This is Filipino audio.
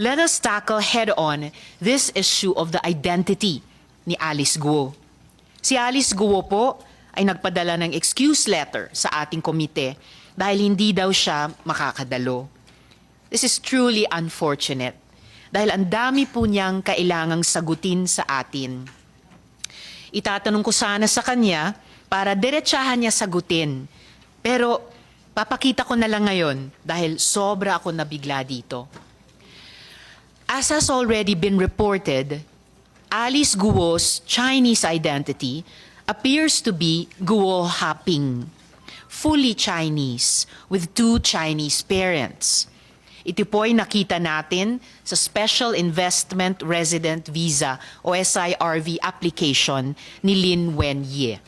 let us tackle head-on this issue of the identity ni Alice Guo. Si Alice Guo po ay nagpadala ng excuse letter sa ating komite dahil hindi daw siya makakadalo. This is truly unfortunate dahil ang dami po niyang kailangang sagutin sa atin. Itatanong ko sana sa kanya para diretsahan niya sagutin. Pero papakita ko na lang ngayon dahil sobra ako nabigla dito. As has already been reported, Alice Guo's Chinese identity appears to be Guo Haping, fully Chinese with two Chinese parents. Ito po'y nakita natin sa Special Investment Resident Visa o SIRV application ni Lin Wen Ye.